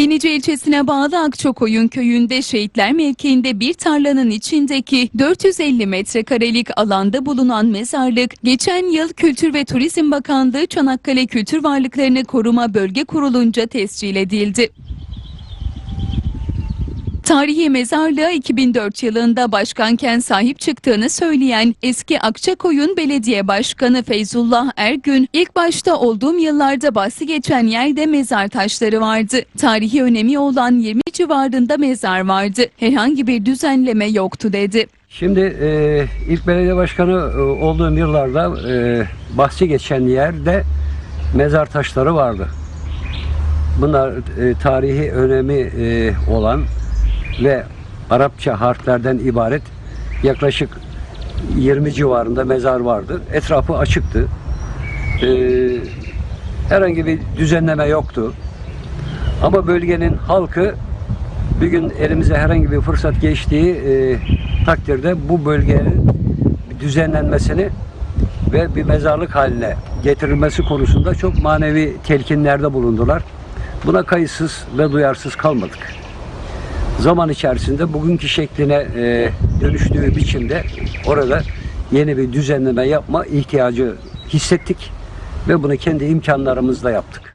Yenice ilçesine bağlı Akçakoyun köyünde şehitler mevkiinde bir tarlanın içindeki 450 metrekarelik alanda bulunan mezarlık geçen yıl Kültür ve Turizm Bakanlığı Çanakkale Kültür Varlıklarını Koruma Bölge Kurulunca tescil edildi. Tarihi mezarlığa 2004 yılında başkanken sahip çıktığını söyleyen eski Akçakoyun Belediye Başkanı Feyzullah Ergün, ilk başta olduğum yıllarda bahsi geçen yerde mezar taşları vardı. Tarihi önemi olan 20 civarında mezar vardı. Herhangi bir düzenleme yoktu dedi. Şimdi e, ilk belediye başkanı e, olduğum yıllarda e, bahsi geçen yerde mezar taşları vardı. Bunlar e, tarihi önemi e, olan ve Arapça harflerden ibaret yaklaşık 20 civarında mezar vardı. Etrafı açıktı. E, herhangi bir düzenleme yoktu. Ama bölgenin halkı bir gün elimize herhangi bir fırsat geçtiği e, takdirde bu bölgenin düzenlenmesini ve bir mezarlık haline getirilmesi konusunda çok manevi telkinlerde bulundular. Buna kayıtsız ve duyarsız kalmadık. Zaman içerisinde bugünkü şekline e, dönüştüğü biçimde orada yeni bir düzenleme yapma ihtiyacı hissettik ve bunu kendi imkanlarımızla yaptık.